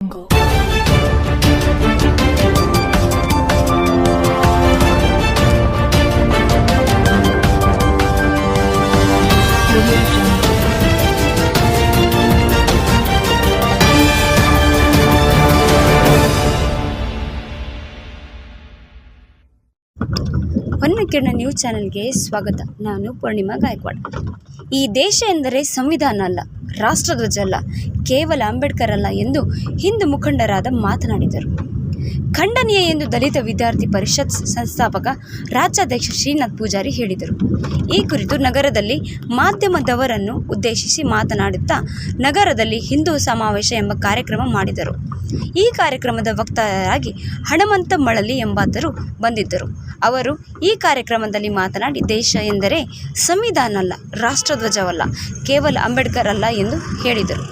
能够。ಹೊನ್ನಕಿರಣ news ಚಾನೆಲ್ಗೆ ಸ್ವಾಗತ. ನಾನು ಪೂರ್ಣಿಮಾ ಗಾಯಕ್ವಾಡ್. ಈ ದೇಶ ಎಂದರೆ ಸಂವಿಧಾನ ಅಲ್ಲ, ರಾಷ್ಟ್ರಧ್ವಜ ಅಲ್ಲ, ಕೇವಲ ಅಂಬೇಡ್ಕರ್ ಅಲ್ಲ ಎಂದು ಹಿಂದೂ ಮುಖಂಡರಾದ ಮಾತನಾಡಿದರು. ಖಂಡನೀಯ ಎಂದು ದಲಿತ ವಿದ್ಯಾರ್ಥಿ ಪರಿಷತ್ ಸಂಸ್ಥಾಪಕ ರಾಜ್ಯಾಧ್ಯಕ್ಷ ಶ್ರೀನಾಥ್ ಪೂಜಾರಿ ಹೇಳಿದರು. ಈ ಕುರಿತು ನಗರದಲ್ಲಿ ಮಾಧ್ಯಮದವರನ್ನು ಉದ್ದೇಶಿಸಿ ಮಾತನಾಡುತ್ತಾ ನಗರದಲ್ಲಿ ಹಿಂದೂ ಸಮಾವೇಶ ಎಂಬ ಕಾರ್ಯಕ್ರಮ ಮಾಡಿದರು. ಈ ಕಾರ್ಯಕ್ರಮದ ವಕ್ತಾರರಾಗಿ ಹಣಮಂತ ಮಳಲಿ ಎಂಬಾತರು ಬಂದಿದ್ದರು. ಅವರು ಈ ಕಾರ್ಯಕ್ರಮದಲ್ಲಿ ಮಾತನಾಡಿ, ದೇಶ ಎಂದರೆ ಸಂವಿಧಾನ ಅಲ್ಲ ರಾಷ್ಟ್ರಧ್ವಜವಲ್ಲ, ಕೇವಲ ಅಂಬೇಡ್ಕರ್ ಅಲ್ಲ ಎಂದು ಹೇಳಿದರು.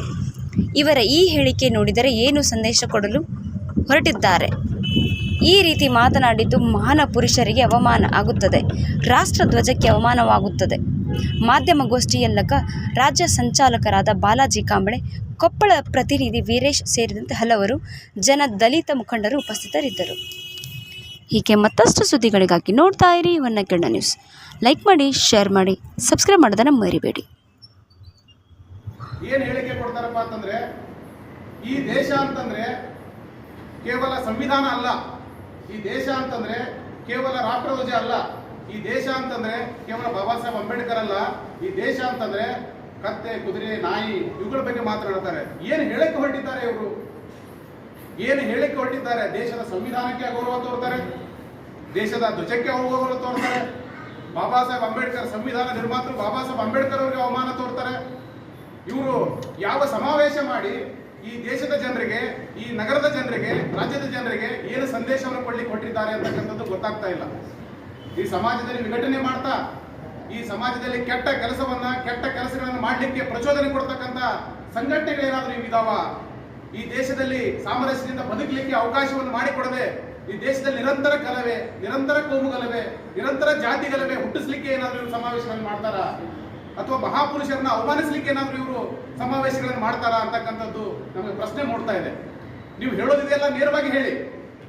ಇವರ ಈ ಹೇಳಿಕೆ ನೋಡಿದರೆ ಏನು ಸಂದೇಶ ಕೊಡಲು? ಹೊರಟಿದ್ದಾರೆ. ಈ ರೀತಿ ಮಾತನಾಡಿದ್ದು ಮಹಾನ ಪುರುಷರಿಗೆ ಅವಮಾನ ಆಗುತ್ತದೆ. ರಾಷ್ಟ್ರಧ್ವಜಕ್ಕೆ ಅವಮಾನವಾಗುತ್ತದೆ. ಮಾಧ್ಯಮಗೋಷ್ಠಿಯಲ್ಲಕ ರಾಜ್ಯ ಸಂಚಾಲಕರಾದ ಬಾಲಾಜಿ ಕಾಂಬಳೆ, ಕೊಪ್ಪಳ ಪ್ರತಿನಿಧಿ ವೀರೇಶ್ ಸೇರಿದಂತೆ ಹಲವರು ಜನ ದಲಿತ ಮುಖಂಡರು ಉಪಸ್ಥಿತರಿದ್ದರು. ಹೀಗೆ ಮತ್ತಷ್ಟು ಸುದ್ದಿಗಳಿಗಾಗಿ ನೋಡ್ತಾ ಇರಿ ಹೊನ್ನಕಿರಣ ನ್ಯೂಸ್. ಲೈಕ್ ಮಾಡಿ, ಶೇರ್ ಮಾಡಿ, ಸಬ್ಸ್ಕ್ರೈಬ್ ಮಾಡೋದನ್ನು ಮರಿಬೇಡಿ. ಏನು ಹೇಳಿಕೆ ಕೊಡ್ತಾರಪ್ಪ ಅಂತಂದರೆ, ಈ ದೇಶ ಅಂತಂದ್ರೆ ಕೇವಲ ಸಂವಿಧಾನ ಅಲ್ಲ. ಈ ದೇಶ ಅಂತಂದ್ರೆ ಕೇವಲ ರಾಷ್ಟ್ರಧ್ವಜ ಅಲ್ಲ. ಈ ದೇಶ ಅಂತಂದ್ರೆ ಕೇವಲ ಬಾಬಾ ಸಾಹೇಬ್ ಅಂಬೇಡ್ಕರ್ ಅಲ್ಲ. ಈ ದೇಶ ಅಂತಂದ್ರೆ ಕತ್ತೆ, ಕುದುರೆ, ನಾಯಿ ಇವುಗಳ ಬಗ್ಗೆ ಮಾತನಾಡ್ತಾರೆ. ಏನು ಹೇಳಕ್ಕೆ ಹೊರಟಿದ್ದಾರೆ ಇವರು? ಏನು ಹೇಳಕ್ಕೆ ಹೊರಟಿದ್ದಾರೆ? ದೇಶದ ಸಂವಿಧಾನಕ್ಕೆ ಗೌರವ ತೋರ್ತಾರೆ. ದೇಶದ ಧ್ವಜಕ್ಕೆ ಗೌರವ ತೋರ್ತಾರೆ. ಬಾಬಾ ಸಾಹೇಬ್ ಅಂಬೇಡ್ಕರ್ ಸಂವಿಧಾನ ನಿರ್ಮಾತೃ ಬಾಬಾ ಸಾಹೇಬ್ ಅಂಬೇಡ್ಕರ್ ಅವರಿಗೆ ಅವಮಾನ ತೋರ್ತಾರೆ. ಇವರು ಯಾವ ಸಮಾವೇಶ ಮಾಡಿ ಈ ದೇಶದ ಜನರಿಗೆ, ಈ ನಗರದ ಜನರಿಗೆ, ರಾಜ್ಯದ ಜನರಿಗೆ ಏನು ಸಂದೇಶವನ್ನು ಕೊಡ್ಲಿಕ್ಕೆ ಕೊಟ್ಟಿದ್ದಾರೆ ಅಂತಕ್ಕಂಥದ್ದು ಗೊತ್ತಾಗ್ತಾ ಇಲ್ಲ. ಈ ಸಮಾಜದಲ್ಲಿ ವಿಘಟನೆ ಮಾಡ್ತಾ, ಈ ಸಮಾಜದಲ್ಲಿ ಕೆಟ್ಟ ಕೆಲಸವನ್ನ, ಕೆಟ್ಟ ಕೆಲಸಗಳನ್ನು ಮಾಡಲಿಕ್ಕೆ ಪ್ರಚೋದನೆ ಕೊಡ್ತಕ್ಕಂಥ ಸಂಘಟನೆಗಳೇನಾದ್ರೂ ಇವಿದಾವ ಈ ದೇಶದಲ್ಲಿ ಸಾಮರಸ್ಯದಿಂದ ಬದುಕಲಿಕ್ಕೆ ಅವಕಾಶವನ್ನು ಮಾಡಿಕೊಡದೆ, ಈ ದೇಶದಲ್ಲಿ ನಿರಂತರ ಕಲವೆ, ನಿರಂತರ ಕೋಮು ಗಲಭೆ ನಿರಂತರ ಜಾತಿ ಗಲಭೆ ಹುಟ್ಟಿಸ್ಲಿಕ್ಕೆ ಏನಾದ್ರೂ ಸಮಾವೇಶಗಳನ್ನು ಮಾಡ್ತಾರಾ? ಅಥವಾ ಮಹಾಪುರುಷರನ್ನ ಅವಮಾನಿಸ್ಲಿಕ್ಕೆ ಏನಾದ್ರೂ ಇವರು ಸಮಾವೇಶಗಳನ್ನು ಮಾಡ್ತಾರಾ ಅಂತಕ್ಕಂಥದ್ದು ನಮಗೆ ಪ್ರಶ್ನೆ ಮೂಡ್ತಾ ಇದೆ. ನೀವು ಹೇಳೋದಿದೆಲ್ಲ ನೇರವಾಗಿ ಹೇಳಿ.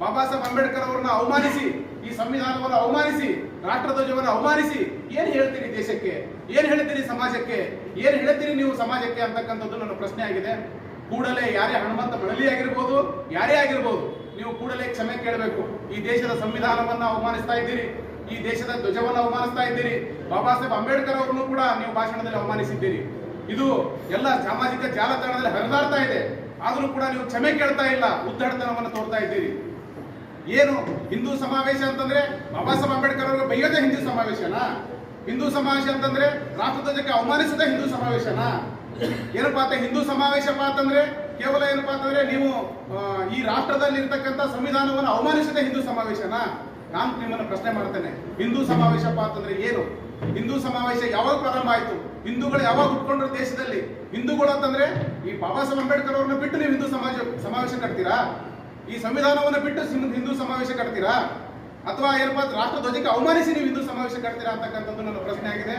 ಬಾಬಾ ಸಾಹೇಬ್ ಅಂಬೇಡ್ಕರ್ ಅವರನ್ನ ಅವಮಾನಿಸಿ, ಈ ಸಂವಿಧಾನವನ್ನು ಅವಮಾನಿಸಿ, ರಾಷ್ಟ್ರಧ್ವಜವನ್ನು ಅವಮಾನಿಸಿ, ಏನು ಹೇಳ್ತೀರಿ ದೇಶಕ್ಕೆ? ಏನು ಹೇಳ್ತೀರಿ ಸಮಾಜಕ್ಕೆ? ಏನು ಹೇಳ್ತೀರಿ ನೀವು ಸಮಾಜಕ್ಕೆ ಅಂತಕ್ಕಂಥದ್ದು ನನ್ನ ಪ್ರಶ್ನೆ ಆಗಿದೆ. ಕೂಡಲೇ ಯಾರೇ ಹನುಮಂತ ಬಳಲಿ ಆಗಿರ್ಬೋದು, ಯಾರೇ ಆಗಿರ್ಬೋದು, ನೀವು ಕೂಡಲೇ ಕ್ಷಮೆ ಕೇಳಬೇಕು. ಈ ದೇಶದ ಸಂವಿಧಾನವನ್ನ ಅವಮಾನಿಸ್ತಾ ಇದ್ದೀರಿ. ಈ ದೇಶದ ಧ್ವಜವನ್ನು ಅವಮಾನಿಸ್ತಾ ಇದ್ದೀರಿ. ಬಾಬಾ ಸಾಹೇಬ್ ಅಂಬೇಡ್ಕರ್ ಅವರನ್ನು ಕೂಡ ನೀವು ಭಾಷಣದಲ್ಲಿ ಅವಮಾನಿಸಿದ್ದೀರಿ. ಇದು ಎಲ್ಲ ಸಾಮಾಜಿಕ ಜಾಲತಾಣದಲ್ಲಿ ಹರಿದಾಡ್ತಾ ಇದೆ. ಆದರೂ ಕೂಡ ನೀವು ಕ್ಷಮೆ ಕೇಳ್ತಾ ಇಲ್ಲ ಉದ್ದಾಡತನವನ್ನು ತೋರ್ತಾ ಇದ್ದೀರಿ. ಏನು ಹಿಂದೂ ಸಮಾವೇಶ ಅಂತಂದ್ರೆ ಬಾಬಾ ಸಾಹೇಬ್ ಅಂಬೇಡ್ಕರ್ ಅವರಿಗೆ ಬೈಯೋದೇ ಹಿಂದೂ ಸಮಾವೇಶನಾ? ಹಿಂದೂ ಸಮಾವೇಶ ಅಂತಂದ್ರೆ ರಾಷ್ಟ್ರಧ್ವಜಕ್ಕೆ ಅವಮಾನಿಸೋದೇ ಹಿಂದೂ ಸಮಾವೇಶನಾ? ಏನಪ್ಪಾ ಅಂತ ಹಿಂದೂ ಸಮಾವೇಶಪ್ಪ ಅಂತಂದ್ರೆ ಕೇವಲ ಏನಪ್ಪಾ ಅಂತಂದ್ರೆ ನೀವು ಈ ರಾಷ್ಟ್ರದಲ್ಲಿ ಇರ್ತಕ್ಕಂಥ ಸಂವಿಧಾನವನ್ನು ಅವಮಾನಿಸದೆ ಹಿಂದೂ ಸಮಾವೇಶನಾ? ನಾನು ನಿಮ್ಮನ್ನು ಪ್ರಶ್ನೆ ಮಾಡ್ತೇನೆ. ಹಿಂದೂ ಸಮಾವೇಶಪ್ಪ ಅಂತಂದ್ರೆ ಏನು? ಹಿಂದೂ ಸಮಾವೇಶ ಯಾವಾಗ ಪ್ರಾರಂಭ ಆಯ್ತು? ಹಿಂದೂಗಳು ಯಾವಾಗ ಉಟ್ಕೊಂಡ್ರು ದೇಶದಲ್ಲಿ? ಹಿಂದೂಗಳು ಅಂತಂದ್ರೆ ಈ ಬಾಬಾ ಸಾಹೇಬ್ ಅಂಬೇಡ್ಕರ್ ಅವ್ರನ್ನ ಬಿಟ್ಟು ನೀವು ಹಿಂದೂ ಸಮಾಜ, ಸಮಾವೇಶ ಕಟ್ತೀರಾ? ಈ ಸಂವಿಧಾನವನ್ನು ಬಿಟ್ಟು ಹಿಂದೂ ಸಮಾವೇಶ ಕಟ್ತೀರಾ? ಅಥವಾ ಏನಪ್ಪಾ ರಾಷ್ಟ್ರ ಧ್ವಜಕ್ಕೆ ಅವಮಾನಿಸಿ ನೀವು ಹಿಂದೂ ಸಮಾವೇಶ ಕಟ್ತೀರಾ ಅಂತಕ್ಕಂಥದ್ದು ನನ್ನ ಪ್ರಶ್ನೆ ಆಗಿದೆ.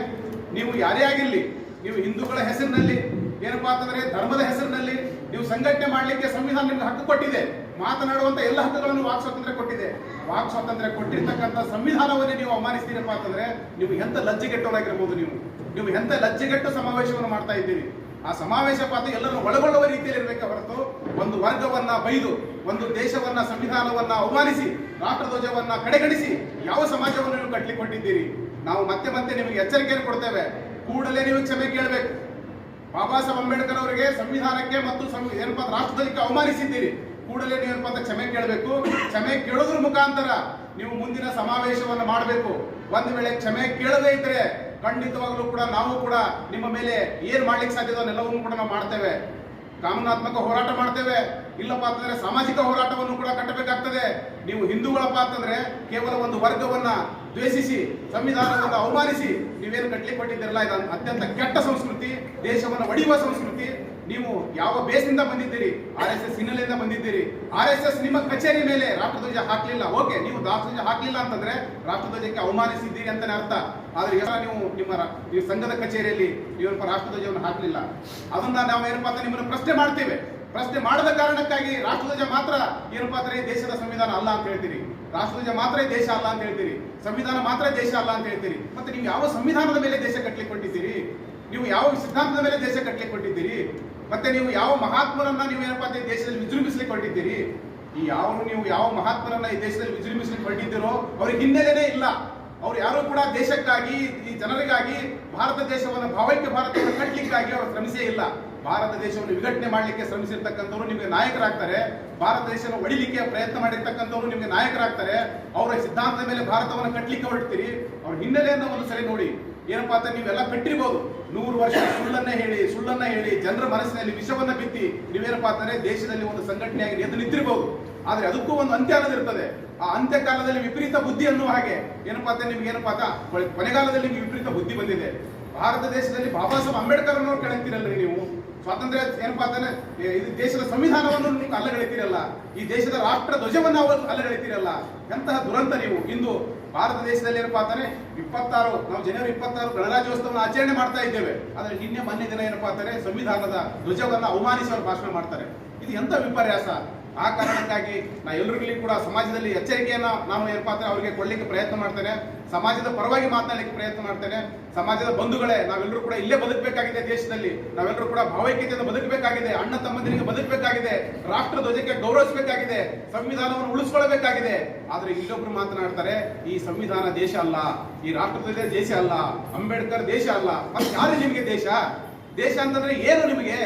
ನೀವು ಯಾರೇ ಆಗಿರ್ಲಿ, ನೀವು ಹಿಂದೂಗಳ ಹೆಸರಿನಲ್ಲಿ, ಏನಪ್ಪಾ ಅಂತಂದ್ರೆ ಧರ್ಮದ ಹೆಸರಿನಲ್ಲಿ ನೀವು ಸಂಘಟನೆ ಮಾಡಲಿಕ್ಕೆ ಸಂವಿಧಾನ ನಿಮ್ಗೆ ಹಕ್ಕು ಕೊಟ್ಟಿದೆ. ಮಾತನಾಡುವಂತ ಎಲ್ಲ ಹಕ್ಕುಗಳನ್ನು ವಾಕ್ ಸ್ವಾತಂತ್ರ್ಯ ಕೊಟ್ಟಿದೆ. ವಾಕ್ ಸ್ವಾತಂತ್ರ್ಯ ಕೊಟ್ಟಿರ್ತಕ್ಕಂಥ ಸಂವಿಧಾನವನ್ನೇ ನೀವು ಅವಮಾನಿಸ್ತೀರಪ್ಪ ಅಂತಂದ್ರೆ ನೀವು ಎಂತ ಲಜ್ಜೆಗೆಟ್ಟವರಾಗಿರ್ಬೋದು ನೀವು. ನೀವು ಎಂತ ಲಜ್ಜೆಗೆಟ್ಟು ಸಮಾವೇಶವನ್ನು ಮಾಡ್ತಾ ಇದ್ದೀರಿ. ಆ ಸಮಾವೇಶ ಪಾತ್ರ ಎಲ್ಲರನ್ನು ಒಳಗೊಳ್ಳುವ ರೀತಿಯಲ್ಲಿ ಇರಬೇಕೆ ಹೊರತು ಒಂದು ವರ್ಗವನ್ನ ಬೈದು, ಒಂದು ದೇಶವನ್ನ, ಸಂವಿಧಾನವನ್ನ ಅವಮಾನಿಸಿ, ರಾಷ್ಟ್ರಧ್ವಜವನ್ನ ಕಡೆಗಣಿಸಿ ಯಾವ ಸಮಾಜವನ್ನು ನೀವು ಕಟ್ಟಲಿ ಕೊಟ್ಟಿದ್ದೀರಿ ನಾವು ಮತ್ತೆ ಮತ್ತೆ ನಿಮಗೆ ಎಚ್ಚರಿಕೆಯನ್ನು ಕೊಡ್ತೇವೆ. ಕೂಡಲೇ ನೀವು ಕ್ಷಮೆ ಕೇಳಬೇಕು. ಬಾಬಾ ಸಾಹೇಬ್ ಅಂಬೇಡ್ಕರ್ ಅವರಿಗೆ ಸಂವಿಧಾನಕ್ಕೆ ಮತ್ತು ಏನಪ್ಪ ರಾಷ್ಟ್ರಧ್ವಜಕ್ಕೆ ಅವಮಾನಿಸಿದ್ದೀರಿ. ಕೂಡಲೇ ನೀವು ಏನಪ್ಪಾ ಅಂತ ಕ್ಷಮೆ ಕೇಳಬೇಕು. ಕ್ಷಮೆ ಕೇಳೋದ್ರ ಮುಖಾಂತರ ನೀವು ಮುಂದಿನ ಸಮಾವೇಶವನ್ನು ಮಾಡಬೇಕು. ಒಂದು ವೇಳೆ ಕ್ಷಮೆ ಕೇಳದೇ ಇದ್ರೆ ಖಂಡಿತವಾಗ್ಲೂ ಕೂಡ ನಾವು ಕೂಡ ನಿಮ್ಮ ಮೇಲೆ ಏನ್ ಮಾಡ್ಲಿಕ್ಕೆ ಸಾಧ್ಯದೋ ಅದನ್ನೆಲ್ಲವನ್ನು ಕೂಡ ನಾವು ಮಾಡ್ತೇವೆ. ಕಾನೂನಾತ್ಮಕ ಹೋರಾಟ ಮಾಡ್ತೇವೆ. ಇಲ್ಲಪ್ಪ ಅಂತಂದ್ರೆ ಸಾಮಾಜಿಕ ಹೋರಾಟವನ್ನು ಕೂಡ ಕಟ್ಟಬೇಕಾಗ್ತದೆ. ನೀವು ಹಿಂದೂಗಳಪ್ಪ ಅಂತಂದ್ರೆ ಕೇವಲ ಒಂದು ವರ್ಗವನ್ನ ದ್ವೇಷಿಸಿ, ಸಂವಿಧಾನವನ್ನು ಅವಮಾನಿಸಿ ನೀವೇನು ಕಟ್ಟಲಿಕ್ಕೆ ಕೊಟ್ಟಿದ್ದೀರಲ್ಲ, ಇದು ಅತ್ಯಂತ ಕೆಟ್ಟ ಸಂಸ್ಕೃತಿ, ದೇಶವನ್ನು ಒಡೆಯುವ ಸಂಸ್ಕೃತಿ ನೀವು ಯಾವ ಬೇಸ್ನಿಂದ ಬಂದಿದ್ದೀರಿ? ಆರ್ ಎಸ್ ಎಸ್ ಹಿನ್ನೆಲೆಯಿಂದ ಬಂದಿದ್ದೀರಿ. ಆರ್ ಎಸ್ ಎಸ್ ನಿಮ್ಮ ಕಚೇರಿ ಮೇಲೆ ರಾಷ್ಟ್ರಧ್ವಜ ಹಾಕ್ಲಿಲ್ಲ. ಓಕೆ, ನೀವು ರಾಷ್ಟ್ರಧ್ವಜ ಹಾಕ್ಲಿಲ್ಲ ಅಂತಂದ್ರೆ ರಾಷ್ಟ್ರಧ್ವಜಕ್ಕೆ ಅವಮಾನಿಸಿದ್ದೀರಿ ಅಂತಾನೆ ಅರ್ಥ. ಆದ್ರೆ ಎಲ್ಲ ನೀವು ನಿಮ್ಮ ನೀವು ಸಂಘದ ಕಚೇರಿಯಲ್ಲಿ ನೀವೇನಪ್ಪ ರಾಷ್ಟ್ರಧ್ವಜವನ್ನು ಹಾಕ್ಲಿಲ್ಲ. ಅದನ್ನ ನಾವು ಏನಪ್ಪಾ ಅಂತ ನಿಮ್ಮನ್ನು ಪ್ರಶ್ನೆ ಮಾಡ್ತೇವೆ. ಪ್ರಶ್ನೆ ಮಾಡದ ಕಾರಣಕ್ಕಾಗಿ ರಾಷ್ಟ್ರಧ್ವಜ ಮಾತ್ರ ಏನಪ್ಪಾ ಅಂದ್ರೆ ದೇಶದ ಸಂವಿಧಾನ ಅಲ್ಲ ಅಂತ ಹೇಳ್ತೀರಿ. ರಾಷ್ಟ್ರಧ್ವಜ ಮಾತ್ರ ದೇಶ ಅಲ್ಲ ಅಂತ ಹೇಳ್ತೀರಿ. ಸಂವಿಧಾನ ಮಾತ್ರ ದೇಶ ಅಲ್ಲ ಅಂತ ಹೇಳ್ತೀರಿ. ಮತ್ತೆ ನೀವು ಯಾವ ಸಂವಿಧಾನದ ಮೇಲೆ ದೇಶ ಕಟ್ಟಲಿಕ್ಕೆ ಕೊಟ್ಟಿದ್ದೀರಿ ನೀವು ಯಾವ ಸಿದ್ಧಾಂತದ ಮೇಲೆ ದೇಶ ಕಟ್ಟಲಿಕ್ಕೆ ಕೊಟ್ಟಿದ್ದೀರಿ ಮತ್ತೆ ನೀವು ಯಾವ ಮಹಾತ್ಮರನ್ನ ನೀವು ಏನಪ್ಪಾ ಅಂತ ದೇಶದಲ್ಲಿ ವಿಜೃಂಭಿಸ್ಲಿಕ್ಕೆ ಕೊಟ್ಟಿದ್ದೀರಿ ಈ ಯಾವ ನೀವು ಯಾವ ಮಹಾತ್ಮರನ್ನ ಈ ದೇಶದಲ್ಲಿ ವಿಜೃಂಭಿಸ್ಲಿಕ್ಕೆ ಹೊರಟಿದ್ದೀರೋ ಅವ್ರಿಗೆ ಹಿನ್ನೆಲೆನೇ ಇಲ್ಲ. ಅವ್ರು ಯಾರು ಕೂಡ ದೇಶಕ್ಕಾಗಿ, ಈ ಜನರಿಗಾಗಿ, ಭಾರತ ದೇಶವನ್ನು ಭಾವೈಕ್ಯ ಭಾರತವನ್ನು ಕಟ್ಟಲಿಕ್ಕಾಗಿ ಅವರು ಶ್ರಮಿಸೇ ಇಲ್ಲ. ಭಾರತ ದೇಶವನ್ನು ವಿಘಟನೆ ಮಾಡಲಿಕ್ಕೆ ಶ್ರಮಿಸಿರ್ತಕ್ಕಂಥವ್ರು ನಿಮಗೆ ನಾಯಕರಾಗ್ತಾರೆ. ಭಾರತ ದೇಶವನ್ನು ಒಡಿಲಿಕ್ಕೆ ಪ್ರಯತ್ನ ಮಾಡಿರ್ತಕ್ಕಂಥವ್ರು ನಿಮಗೆ ನಾಯಕರಾಗ್ತಾರೆ. ಅವರ ಸಿದ್ಧಾಂತದ ಮೇಲೆ ಭಾರತವನ್ನು ಕಟ್ಟಲಿಕ್ಕೆ ಹೊರಡ್ತೀರಿ. ಅವ್ರ ಹಿನ್ನೆಲೆಯನ್ನು ಒಂದು ಸರಿ ನೋಡಿ. ಏನಪ್ಪಾ ಅಂತ ನೀವೆಲ್ಲ ಕಟ್ಟಿರ್ಬೋದು ನೂರು ವರ್ಷ ಸುಳ್ಳನ್ನ ಹೇಳಿ ಸುಳ್ಳನ್ನ ಹೇಳಿ, ಜನರ ಮನಸ್ಸಿನಲ್ಲಿ ವಿಷವನ್ನ ಬಿತ್ತಿ ನೀವೇನಪ್ಪಾ ಅಂತಂದ್ರೆ ದೇಶದಲ್ಲಿ ಒಂದು ಸಂಘಟನೆಯಾಗಿ ಎದ್ದು ನಿಂತಿರ್ಬೋದು. ಆದ್ರೆ ಅದಕ್ಕೂ ಒಂದು ಅಂತ್ಯ ಅನ್ನೋದಿರ್ತದೆ ಆ ಅಂತ್ಯಕಾಲದಲ್ಲಿ ವಿಪರೀತ ಬುದ್ಧಿ ಅನ್ನುವ ಹಾಗೆ ಏನಪ್ಪಾ ಅಂತ ನಿಮ್ಗೆ ಏನಪ್ಪಾ ಅಂತ ಕೊನೆ- ಕೊನೆಗಾಲದಲ್ಲಿ ನಿಮ್ಗೆ ವಿಪರೀತ ಬುದ್ಧಿ ಬಂದಿದೆ. ಭಾರತ ದೇಶದಲ್ಲಿ ಬಾಬಾ ಸಾಹೇಬ್ ಅಂಬೇಡ್ಕರ್ ಅನ್ನೋರು ಕೆಳಗ್ತಿರಲ್ರಿ ನೀವು. ಸ್ವಾತಂತ್ರ್ಯ ಏನಪ್ಪಾ ಅಂತಂದ್ರೆ ಇದು ದೇಶದ ಸಂವಿಧಾನವನ್ನು ನೀವು ಅಲ್ಲಗಳೆತೀರಲ್ಲ. ಈ ದೇಶದ ರಾಷ್ಟ್ರ ಧ್ವಜವನ್ನು ಅಲ್ಲಗಳೆತೀರಲ್ಲ. ಎಂತಹ ದುರಂತ ನೀವು. ಇಂದು ಭಾರತ ದೇಶದಲ್ಲಿ ಏನಪ್ಪಾ ಅಂತಾನೆ ಇಪ್ಪತ್ತಾರು, ನಾವು ಜನವರಿ ಇಪ್ಪತ್ತಾರು ಗಣರಾಜ್ಯೋತ್ಸವವನ್ನು ಆಚರಣೆ ಮಾಡ್ತಾ ಇದ್ದೇವೆ. ಆದರೆ ನಿನ್ನೆ, ಮೊನ್ನೆ ದಿನ ಏನಪ್ಪಾ ಅಂತಾರೆ ಸಂವಿಧಾನದ ಧ್ವಜವನ್ನು ಅವಮಾನಿಸುವ ಭಾಷಣ ಮಾಡ್ತಾರೆ. ಇದು ಎಂತ ವಿಪರ್ಯಾಸ? ಆ ಕಾರಣಕ್ಕಾಗಿ ನಾ ಎಲ್ಲರಿಗೂ ಕೂಡ ಸಮಾಜದಲ್ಲಿ ಎಚ್ಚರಿಕೆಯನ್ನು ನಾನು ಏರ್ಪಾತ್ರ ಅವರಿಗೆ ಕೊಡ್ಲಿಕ್ಕೆ ಪ್ರಯತ್ನ ಮಾಡ್ತೇನೆ. ಸಮಾಜದ ಪರವಾಗಿ ಮಾತನಾಡಲಿಕ್ಕೆ ಪ್ರಯತ್ನ ಮಾಡ್ತೇನೆ. ಸಮಾಜದ ಬಂಧುಗಳೇ ನಾವೆಲ್ಲರೂ ಕೂಡ ಇಲ್ಲೇ ಬದುಕಬೇಕಾಗಿದೆ ದೇಶದಲ್ಲಿ. ನಾವೆಲ್ಲರೂ ಕೂಡ ಭಾವೈಕ್ಯತೆಯಿಂದ ಬದುಕಬೇಕಾಗಿದೆ, ಅಣ್ಣ ತಮ್ಮಂದಿರಿಗೆ ಬದುಕಬೇಕಾಗಿದೆ ರಾಷ್ಟ್ರ ಧ್ವಜಕ್ಕೆ ಗೌರವಿಸಬೇಕಾಗಿದೆ, ಸಂವಿಧಾನವನ್ನು ಉಳಿಸ್ಕೊಳ್ಬೇಕಾಗಿದೆ. ಆದರೆ ಇಲ್ಲೊಬ್ರು ಮಾತನಾಡ್ತಾರೆ, ಈ ಸಂವಿಧಾನ ದೇಶ ಅಲ್ಲ, ಈ ರಾಷ್ಟ್ರ ಧ್ವಜ ದೇಶ ಅಲ್ಲ, ಅಂಬೇಡ್ಕರ್ ದೇಶ ಅಲ್ಲ. ಮತ್ತೆ ಯಾರು ನಿಮಗೆ ದೇಶ? ದೇಶ ಅಂತಂದ್ರೆ ಏನು ನಿಮಗೆ?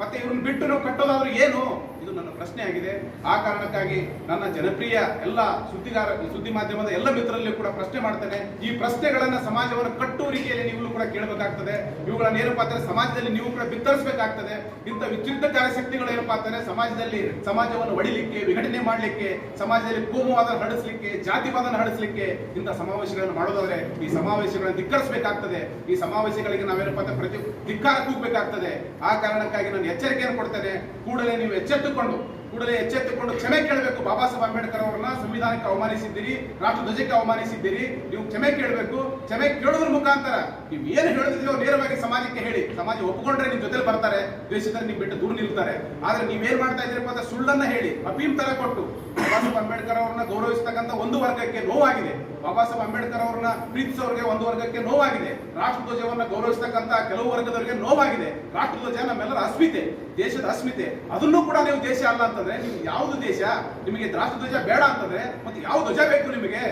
ಮತ್ತೆ ಇವ್ರನ್ನ ಬಿಟ್ಟು ನಾವು ಕಟ್ಟೋದಾದ್ರೂ ಏನು? ಇದು ನನ್ನ ಪ್ರಶ್ನೆ ಆಗಿದೆ. ಆ ಕಾರಣಕ್ಕಾಗಿ ನನ್ನ ಜನಪ್ರಿಯ ಎಲ್ಲ ಸುದ್ದಿಗಾರ, ಸುದ್ದಿ ಮಾಧ್ಯಮದ ಎಲ್ಲ ಮಿತ್ರರಲ್ಲಿ ಕೂಡ ಪ್ರಶ್ನೆ ಮಾಡ್ತೇನೆ. ಈ ಪ್ರಶ್ನೆಗಳನ್ನ ಸಮಾಜವನ್ನು ಕಟ್ಟುವ ರೀತಿಯಲ್ಲಿ ನೀವು ಕೂಡ ಕೇಳಬೇಕಾಗ್ತದೆ. ಇವುಗಳನ್ನ ಏನಪ್ಪಾ ಅಂದ್ರೆ ಸಮಾಜದಲ್ಲಿ ನೀವು ಕೂಡ ಬಿತ್ತರಿಸಬೇಕಾಗ್ತದೆ. ಇಂಥ ವಿಚಿತ್ರ ಕಾರ್ಯಶಕ್ತಿಗಳು ಏನಪ್ಪಾ ಅಂತಾರೆ ಸಮಾಜದಲ್ಲಿ ಸಮಾಜವನ್ನು ಒಡಿಲಿಕ್ಕೆ ವಿಘಟನೆ ಮಾಡಲಿಕ್ಕೆ, ಸಮಾಜದಲ್ಲಿ ಕೋಮುವಾದ ನಡೆಸಲಿಕ್ಕೆ ಜಾತಿವಾದನ ನಡೆಸಲಿಕ್ಕೆ ಇಂಥ ಸಮಾವೇಶಗಳನ್ನು ಮಾಡೋದಾದ್ರೆ ಈ ಸಮಾವೇಶಗಳನ್ನು ಧಿಕ್ಕರಿಸಬೇಕಾಗ್ತದೆ. ಈ ಸಮಾವೇಶಗಳಿಗೆ ನಾವೇನಪ್ಪ ಪ್ರತಿ ಧಿಕ್ಕಾರ ಕೂಗಬೇಕಾಗ್ತದೆ. ಆ ಕಾರಣಕ್ಕಾಗಿ ನಾನು ಎಚ್ಚರಿಕೆಯನ್ನು ಕೊಡ್ತೇನೆ. ಕೂಡಲೇ ನೀವು ಎಚ್ಚೆತ್ತುಕೊಂಡು ಕೂಡಲೇ ಎಚ್ಚೆತ್ತುಕೊಂಡು ಕ್ಷಮೆ ಕೇಳಬೇಕು. ಬಾಬಾ ಸಾಹೇಬ್ ಅಂಬೇಡ್ಕರ್ ಅವರನ್ನ ಸಂವಿಧಾನಕ್ಕೆ ಅವಮಾನಿಸಿದ್ದೀರಿ ರಾಷ್ಟ್ರ ಧ್ವಜಕ್ಕೆ ಅವಮಾನಿಸಿದ್ದೀರಿ, ನೀವು ಕ್ಷಮೆ ಕೇಳಬೇಕು. ಕ್ಷಮೆ ಕೇಳೋದ್ರ ಮುಖಾಂತರ ನೀವು ಏನು ಹೇಳಿದ್ರೋ ನೇರವಾಗಿ ಸಮಾಜಕ್ಕೆ ಹೇಳಿ. ಸಮಾಜ ಒಪ್ಪಿಕೊಂಡ್ರೆ ನಿಮ್ ಜೊತೆ ಬರ್ತಾರೆ, ದೇಶದಲ್ಲಿ ನೀವು ಬಿಟ್ಟು ದೂರ ನಿಲ್ತಾರೆ. ಆದ್ರೆ ನೀವೇನ್ ಮಾಡ್ತಾ ಇದ್ದೀರಪ್ಪ ಅಂತ ಸುಳ್ಳನ್ನ ಹೇಳಿ, ಅಫೀಮ್ ತರ ಕೊಟ್ಟು ಬಾಬಾ ಸಾಹೇಬ್ ಅಂಬೇಡ್ಕರ್ ಅವ್ರನ್ನ ಗೌರವಿಸ್ತಕ್ಕಂಥ ಒಂದು ವರ್ಗಕ್ಕೆ ನೋವಾಗಿದೆ. ಬಾಬಾ ಸಾಹೇಬ್ ಅಂಬೇಡ್ಕರ್ ಅವ್ರನ್ನ ಪ್ರೀತಿಸೋರಿಗೆ ಒಂದು ವರ್ಗಕ್ಕೆ ನೋವಾಗಿದೆ. ರಾಷ್ಟ್ರ ಧ್ವಜವನ್ನ ಗೌರವಿಸ್ತಕ್ಕಂಥ ಕೆಲವು ವರ್ಗದವರಿಗೆ ನೋವಾಗಿದೆ. ರಾಷ್ಟ್ರಧ್ವಜ ನಮ್ಮೆಲ್ಲರ ಅಸ್ಮಿತೆ, ದೇಶದ ಅಸ್ಮಿತೆ. ಅದನ್ನು ಕೂಡ ನೀವು ದೇಶ ಅಲ್ಲ ಅಂತಂದ್ರೆ ನೀವು ಯಾವ್ದು ದೇಶ? ನಿಮಗೆ ರಾಷ್ಟ್ರ ಧ್ವಜ ಬೇಡ ಅಂತಂದ್ರೆ ಮತ್ತೆ ಯಾವ ಧ್ವಜ ಬೇಕು ನಿಮಗೆ?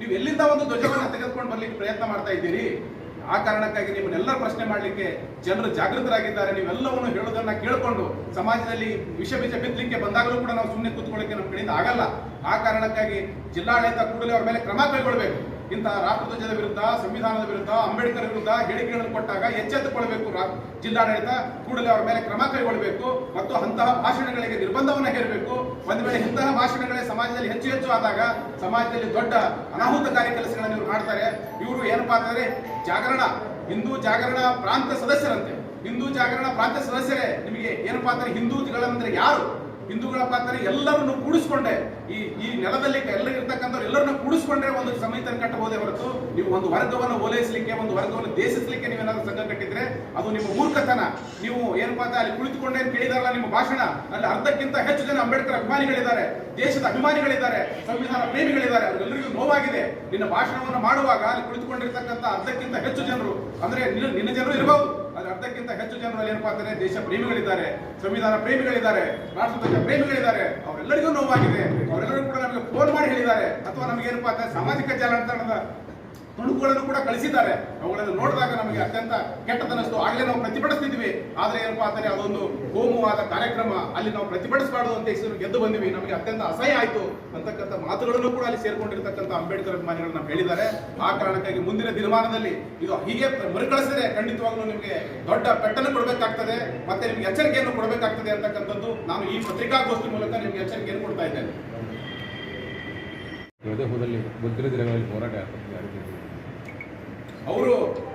ನೀವು ಎಲ್ಲಿಂದ ಒಂದು ಧ್ವಜವನ್ನ ತೆಗೆದುಕೊಂಡು ಬರ್ಲಿಕ್ಕೆ ಪ್ರಯತ್ನ ಮಾಡ್ತಾ ಇದ್ದೀರಿ? ಆ ಕಾರಣಕ್ಕಾಗಿ ನಿಮ್ಮನ್ನೆಲ್ಲ ಪ್ರಶ್ನೆ ಮಾಡಲಿಕ್ಕೆ ಜನರು ಜಾಗೃತರಾಗಿದ್ದಾರೆ. ನೀವೆಲ್ಲವನ್ನು ಹೇಳೋದನ್ನ ಕೇಳಿಕೊಂಡು ಸಮಾಜದಲ್ಲಿ ವಿಷ ಬೀಜ ಬಿತ್ತಲಿಕ್ಕೆ ಬಂದಾಗಲೂ ಕೂಡ ನಾವು ಸುಮ್ಮನೆ ಕೂತ್ಕೊಳ್ಳಿಕ್ಕೆ ನಮ್ಮ ಕಡೆಯಿಂದ ಆಗಲ್ಲ. ಆ ಕಾರಣಕ್ಕಾಗಿ ಜಿಲ್ಲಾಡಳಿತ ಕೂಡಲೇ ಅವರ ಮೇಲೆ ಕ್ರಮ ಕೈಗೊಳ್ಳಬೇಕು. ಇಂತಹ ರಾಷ್ಟ್ರಧ್ವಜದ ವಿರುದ್ಧ, ಸಂವಿಧಾನದ ವಿರುದ್ಧ, ಅಂಬೇಡ್ಕರ್ ವಿರುದ್ಧ ಹೇಳಿಕೆಗಳನ್ನು ಕೊಟ್ಟಾಗ ಎಚ್ಚೆತ್ತುಕೊಳ್ಬೇಕು ಜಿಲ್ಲಾಡಳಿತ, ಕೂಡಲೇ ಅವರ ಮೇಲೆ ಕ್ರಮ ಕೈಗೊಳ್ಳಬೇಕು ಮತ್ತು ಅಂತಹ ಭಾಷಣಗಳಿಗೆ ನಿರ್ಬಂಧವನ್ನು ಹೇರಬೇಕು. ಒಂದು ವೇಳೆ ಇಂತಹ ಭಾಷಣಗಳೇ ಸಮಾಜದಲ್ಲಿ ಹೆಚ್ಚು ಹೆಚ್ಚು ಆದಾಗ ಸಮಾಜದಲ್ಲಿ ದೊಡ್ಡ ಅನಾಹುತಕಾರಿ ಕೆಲಸಗಳನ್ನು ಇವರು ಮಾಡ್ತಾರೆ. ಇವರು ಏನಪ್ಪಾ ಅಂತಂದ್ರೆ ಜಾಗರಣ, ಹಿಂದೂ ಜಾಗರಣ ಪ್ರಾಂತ ಸದಸ್ಯರಂತೆ. ಹಿಂದೂ ಜಾಗರಣ ಪ್ರಾಂತ ಸದಸ್ಯರೇ ನಿಮಗೆ ಏನಪ್ಪಾ ಅಂದ್ರೆ ಹಿಂದೂಗಳಂದ್ರೆ ಯಾರು? ಹಿಂದೂಗಳಪ್ಪ ಪಾತ್ರ ಎಲ್ಲರನ್ನು ಕೂಡಿಸ್ಕೊಂಡೆ. ಈ ಈ ನೆಲದಲ್ಲಿ ಎಲ್ಲ ಎಲ್ಲರನ್ನ ಕೂಡಿಸ್ಕೊಂಡ್ರೆ ಒಂದು ಸಂಹಿತನ ಕಟ್ಟಬಹುದೇ ಹೊರತು ನೀವು ಒಂದು ವರ್ಗವನ್ನು ಓಲೈಸಲಿಕ್ಕೆ, ಒಂದು ವರ್ಗವನ್ನು ದೇಶಿಸಲಿಕ್ಕೆ ನೀವೇನಾದ್ರೂ ಸಂಘ ಕಟ್ಟಿದ್ರೆ ಅದು ನಿಮ್ಮ ಮೂರ್ಖತನ. ನೀವು ಏನು ಪಾತ್ರ ಅಲ್ಲಿ ಕುಳಿತುಕೊಂಡೇ ಕೇಳಿದಾರಲ್ಲ ನಿಮ್ಮ ಭಾಷಣ, ಅಲ್ಲಿ ಅರ್ಧಕ್ಕಿಂತ ಹೆಚ್ಚು ಜನ ಅಂಬೇಡ್ಕರ್ ಅಭಿಮಾನಿಗಳಿದ್ದಾರೆ, ದೇಶದ ಅಭಿಮಾನಿಗಳಿದ್ದಾರೆ, ಸಂವಿಧಾನ ಪ್ರೇಮಿಗಳಿದ್ದಾರೆ ಅವರೆಲ್ಲರಿಗೂ ನೋವಾಗಿದೆ. ನಿನ್ನ ಭಾಷಣವನ್ನು ಮಾಡುವಾಗ ಅಲ್ಲಿ ಕುಳಿತುಕೊಂಡಿರ್ತಕ್ಕಂಥ ಅರ್ಧಕ್ಕಿಂತ ಹೆಚ್ಚು ಜನರು, ಅಂದ್ರೆ ನಿನ್ನ ಜನರು ಇರಬಹುದು ಅದ್ರ ಅರ್ಧಕ್ಕಿಂತ ಹೆಚ್ಚು ಜನರಲ್ಲಿ ಏನಪ್ಪಾ ಅಂತಾರೆ ದೇಶ ಪ್ರೇಮಿಗಳಿದ್ದಾರೆ, ಸಂವಿಧಾನ ಪ್ರೇಮಿಗಳಿದ್ದಾರೆ, ರಾಷ್ಟ್ರಧ್ವಜ ಪ್ರೇಮಿಗಳಿದ್ದಾರೆ. ಅವರೆಲ್ಲರಿಗೂ ನೋವಾಗಿದೆ. ಅವರೆಲ್ಲರೂ ಕೂಡ ನಮಗೆ ಫೋನ್ ಮಾಡಿ ಹೇಳಿದ್ದಾರೆ. ಅಥವಾ ನಮಗೆ ಏನಪ್ಪಾ ಅಂತ ಸಾಮಾಜಿಕ ಜಾಲತಾಣದ ತುಣುಕುಗಳನ್ನು ಕೂಡ ಕಳಿಸಿದ್ದಾರೆ. ಅವುಗಳನ್ನು ನೋಡಿದಾಗ ನಮಗೆ ಅತ್ಯಂತ ಕೆಟ್ಟದನ್ನಿಸ್ತು ಆಗಲೇ ನಾವು ಪ್ರತಿಭಟಿಸ್ತಿದ್ವಿ. ಆದರೆ ಏನಪ್ಪಾ ಅಂದ್ರೆ ಅದೊಂದು ಕೋಮುವಾದ ಕಾರ್ಯಕ್ರಮ. ಅಲ್ಲಿ ನಾವು ಪ್ರತಿಭಟಿಸಬಾರ್ದು ಅಂತ ಹೆಸರು ಗೆದ್ದು ಬಂದಿವಿ. ನಮಗೆ ಅತ್ಯಂತ ಅಸಹ್ಯ ಆಯಿತು ಅಂತಕ್ಕಂಥ ಮಾತುಗಳನ್ನು ಕೂಡ ಅಲ್ಲಿ ಸೇರ್ಕೊಂಡಿರ್ತಕ್ಕಂಥ ಅಂಬೇಡ್ಕರ್ ಅಭಿಮಾನಿಗಳು ನಾವು ಹೇಳಿದ್ದಾರೆ. ಆ ಕಾರಣಕ್ಕಾಗಿ ಮುಂದಿನ ದಿನಮಾನದಲ್ಲಿ ಇದು ಹೀಗೆ ಮರುಕಳಿಸಿದ್ರೆ ಖಂಡಿತವಾಗ್ಲೂ ನಿಮಗೆ ದೊಡ್ಡ ಪೆಟ್ಟನ್ನು ಕೊಡಬೇಕಾಗ್ತದೆ. ಮತ್ತೆ ನಿಮ್ಗೆ ಎಚ್ಚರಿಕೆಯನ್ನು ಕೊಡಬೇಕಾಗ್ತದೆ ಅಂತಕ್ಕಂಥದ್ದು ನಾನು ಈ ಪತ್ರಿಕಾಗೋಷ್ಠಿ ಮೂಲಕ ನಿಮ್ಗೆ ಎಚ್ಚರಿಕೆಯನ್ನು ಕೊಡ್ತಾ ಇದ್ದೇನೆ. ಹೋದಲ್ಲಿ ಬುದ್ಧಿರ ದಿನಗಳಲ್ಲಿ ಹೋರಾಟ ಅವರು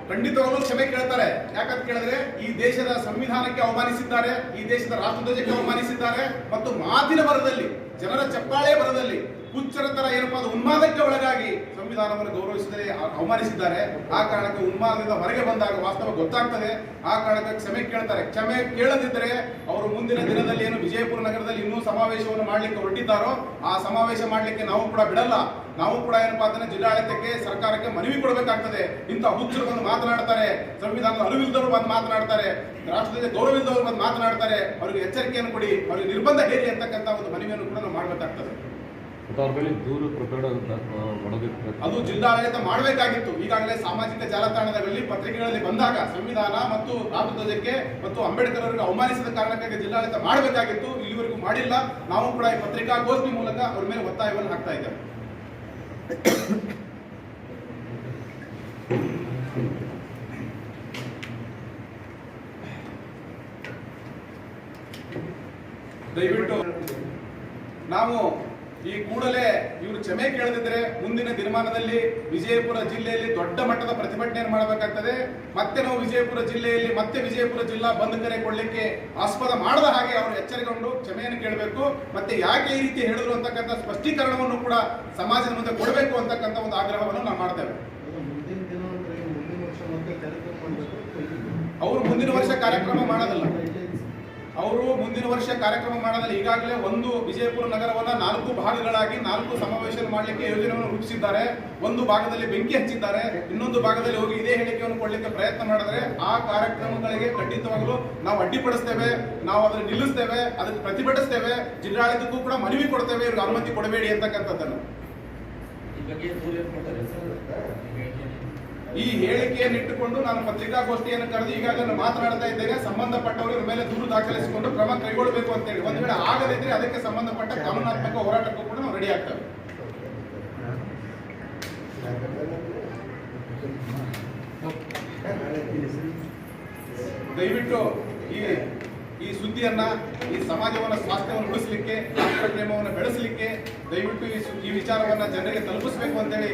ಖಂಡಿತವಾಗ್ಲೂ ಕ್ಷಮೆ ಕೇಳ್ತಾರೆ. ಯಾಕಂತ ಕೇಳಿದ್ರೆ, ಈ ದೇಶದ ಸಂವಿಧಾನಕ್ಕೆ ಅವಮಾನಿಸಿದ್ದಾರೆ, ಈ ದೇಶದ ರಾಷ್ಟ್ರಧ್ವಜಕ್ಕೆ ಅವಮಾನಿಸಿದ್ದಾರೆ, ಮತ್ತು ಮಾತಿನ ಬರದಲ್ಲಿ ಜನರ ಚಪ್ಪಾಳೆ ಬರದಲ್ಲಿ ಹುಚ್ಚರ ತರ ಏನಪ್ಪಾ ಅದು ಉನ್ಮಾದಕ್ಕೆ ಒಳಗಾಗಿ ಸಂವಿಧಾನವನ್ನು ಗೌರವಿಸಿದರೆ ಅವಮಾನಿಸಿದ್ದಾರೆ. ಆ ಕಾರಣಕ್ಕೆ ಉನ್ಮಾದದಿಂದ ಹೊರಗೆ ಬಂದಾಗ ವಾಸ್ತವ ಗೊತ್ತಾಗ್ತದೆ. ಆ ಕಾರಣಕ್ಕೆ ಕ್ಷಮೆ ಕೇಳ್ತಾರೆ. ಕ್ಷಮೆ ಕೇಳದಿದ್ದರೆ ಅವರು ಮುಂದಿನ ದಿನದಲ್ಲಿ ಏನು ವಿಜಯಪುರ ನಗರದಲ್ಲಿ ಇನ್ನೂ ಸಮಾವೇಶವನ್ನು ಮಾಡಲಿಕ್ಕೆ ಹೊರಟಿದ್ದಾರೋ, ಆ ಸಮಾವೇಶ ಮಾಡಲಿಕ್ಕೆ ನಾವು ಕೂಡ ಬಿಡಲ್ಲ. ನಾವು ಕೂಡ ಏನಪ್ಪಾ ಅಂದ್ರೆ ಜಿಲ್ಲಾಡಳಿತಕ್ಕೆ, ಸರ್ಕಾರಕ್ಕೆ ಮನವಿ ಕೊಡಬೇಕಾಗ್ತದೆ. ಇಂಥ ಹುಚ್ಚರು ಬಂದು ಮಾತನಾಡ್ತಾರೆ. ಸಂವಿಧಾನದ ಅರಿವಿಲ್ಲದವರು ಬಂದು ಮಾತನಾಡ್ತಾರೆ. ರಾಷ್ಟ್ರದಲ್ಲಿ ಗೌರವಿಲ್ಲದವರು ಬಂದು ಮಾತನಾಡ್ತಾರೆ. ಅವರಿಗೆ ಎಚ್ಚರಿಕೆಯನ್ನು ಕೊಡಿ. ಅವರಿಗೆ ನಿರ್ಬಂಧ ಹೇರಿ ಅಂತಕ್ಕಂಥ ಒಂದು ಮನವಿಯನ್ನು ಕೂಡ ನಾವು ಮಾಡಬೇಕಾಗ್ತದೆ. ಮತ್ತು ಅವ್ರ ಮೇಲೆ ದೂರು ಪ್ರಕರಣ ಮಾಡಬೇಕು ಅದು ಜಿಲ್ಲಾಡಳಿತ ಮಾಡಬೇಕಾಗಿತ್ತು. ಈಗಾಗಲೇ ಸಾಮಾಜಿಕ ಜಾಲತಾಣದಲ್ಲಿ ಪತ್ರಿಕೆಗಳಲ್ಲಿ ಬಂದಾಗ ಸಂವಿಧಾನ ಮತ್ತು ರಾಷ್ಟ್ರಧ್ವಜಕ್ಕೆ ಮತ್ತು ಅಂಬೇಡ್ಕರ್ ಅವರಿಗೆ ಅವಮಾನಿಸಿದ ಕಾರಣಕ್ಕಾಗಿ ಜಿಲ್ಲಾಡಳಿತ ಮಾಡಬೇಕಾಗಿತ್ತು. ಇಲ್ಲಿವರೆಗೂ ಮಾಡಿಲ್ಲ. ನಾವು ಕೂಡ ಈ ಪತ್ರಿಕಾಗೋಷ್ಠಿ ಮೂಲಕ ಅವ್ರ ಮೇಲೆ ಒತ್ತಾಯವನ್ನು ಹಾಕ್ತಾ ಇದ್ದೇವೆ. ದಯವಿಟ್ಟು ನಾವು ಈ ಕೂಡಲೇ ಇವರು ಕ್ಷಮೆ ಕೇಳದಿದ್ರೆ ಮುಂದಿನ ದಿನಮಾನದಲ್ಲಿ ವಿಜಯಪುರ ಜಿಲ್ಲೆಯಲ್ಲಿ ದೊಡ್ಡ ಮಟ್ಟದ ಪ್ರತಿಭಟನೆ ಮಾಡಬೇಕಾಗ್ತದೆ. ಮತ್ತೆ ನಾವು ವಿಜಯಪುರ ಜಿಲ್ಲೆಯಲ್ಲಿ ಮತ್ತೆ ವಿಜಯಪುರ ಜಿಲ್ಲಾ ಬಂದ್ ಕರೆ ಕೊಡ್ಲಿಕ್ಕೆ ಆಸ್ಪದ ಮಾಡದ ಹಾಗೆ ಅವರು ಎಚ್ಚರಿಕೊಂಡು ಕ್ಷಮೆಯನ್ನು ಕೇಳಬೇಕು. ಮತ್ತೆ ಯಾಕೆ ಈ ರೀತಿ ಹೇಳಿದ್ರು ಅಂತಕ್ಕಂಥ ಸ್ಪಷ್ಟೀಕರಣವನ್ನು ಕೂಡ ಸಮಾಜದ ಮುಂದೆ ಕೊಡಬೇಕು ಅಂತಕ್ಕಂಥ ಒಂದು ಆಗ್ರಹವನ್ನು ನಾವು ಮಾಡ್ತೇವೆ. ಅವರು ಮುಂದಿನ ವರ್ಷ ಕಾರ್ಯಕ್ರಮ ಮಾಡೋದಿಲ್ಲ. ಅವರು ಮುಂದಿನ ವರ್ಷ ಕಾರ್ಯಕ್ರಮ ಮಾಡೋದಿಲ್ಲ ಈಗಾಗಲೇ ಒಂದು ವಿಜಯಪುರ ನಗರವನ್ನ ನಾಲ್ಕು ಭಾಗಗಳಾಗಿ, ನಾಲ್ಕು ಸಮಾವೇಶ ಮಾಡಲಿಕ್ಕೆ ಯೋಜನೆಯನ್ನು ರೂಪಿಸಿದ್ದಾರೆ. ಒಂದು ಭಾಗದಲ್ಲಿ ಬೆಂಕಿ ಹಚ್ಚಿದ್ದಾರೆ. ಇನ್ನೊಂದು ಭಾಗದಲ್ಲಿ ಹೋಗಿ ಇದೇ ಹೇಳಿಕೆಯನ್ನು ಕೊಡಲಿಕ್ಕೆ ಪ್ರಯತ್ನ ಮಾಡಿದರೆ ಆ ಕಾರ್ಯಕ್ರಮಗಳಿಗೆ ಖಂಡಿತವಾಗಲೂ ನಾವು ಅಡ್ಡಿಪಡಿಸ್ತೇವೆ. ನಾವು ಅದನ್ನು ನಿಲ್ಲಿಸ್ತೇವೆ ಅದಕ್ಕೆ ಪ್ರತಿಭಟಿಸ್ತೇವೆ. ಜಿಲ್ಲಾಡಳಿತಕ್ಕೂ ಕೂಡ ಮನವಿ ಕೊಡ್ತೇವೆ. ಇವ್ರಿಗೆ ಅನುಮತಿ ಕೊಡಬೇಡಿ ಅಂತಕ್ಕಂಥದ್ದನ್ನು. ಈ ಹೇಳಿಕೆಯನ್ನು ಇಟ್ಟುಕೊಂಡು ನಾನು ಪತ್ರಿಕಾಗೋಷ್ಠಿಯನ್ನು ಕರೆದು ಈಗ ಅದನ್ನು ಮಾತನಾಡ್ತಾ ಇದ್ದೇನೆ. ಸಂಬಂಧಪಟ್ಟವರು ಇವರ ಮೇಲೆ ದೂರು ದಾಖಲಿಸಿಕೊಂಡು ಕ್ರಮ ಕೈಗೊಳ್ಳಬೇಕು ಅಂತ ಹೇಳಿ. ಒಂದು ವೇಳೆ ಆಗದಿದ್ರೆ ಅದಕ್ಕೆ ಸಂಬಂಧಪಟ್ಟ ಕಾನೂನಾತ್ಮಕ ಹೋರಾಟಕ್ಕೂ ಕೂಡ ನಾವು ರೆಡಿ ಆಗ್ತೇವೆ. ದಯವಿಟ್ಟು ಈ ಈ ಸುದ್ದಿಯನ್ನ, ಈ ಸಮಾಜವನ್ನ ಸ್ವಾಸ್ಥ್ಯವನ್ನು ಉಳಿಸಲಿಕ್ಕೆ ಪ್ರೇಮವನ್ನು ಬೆಳೆಸಲಿಕ್ಕೆ ದಯವಿಟ್ಟು ಈ ವಿಚಾರವನ್ನ ಜನರಿಗೆ ತಲುಪಿಸಬೇಕು ಅಂತೇಳಿ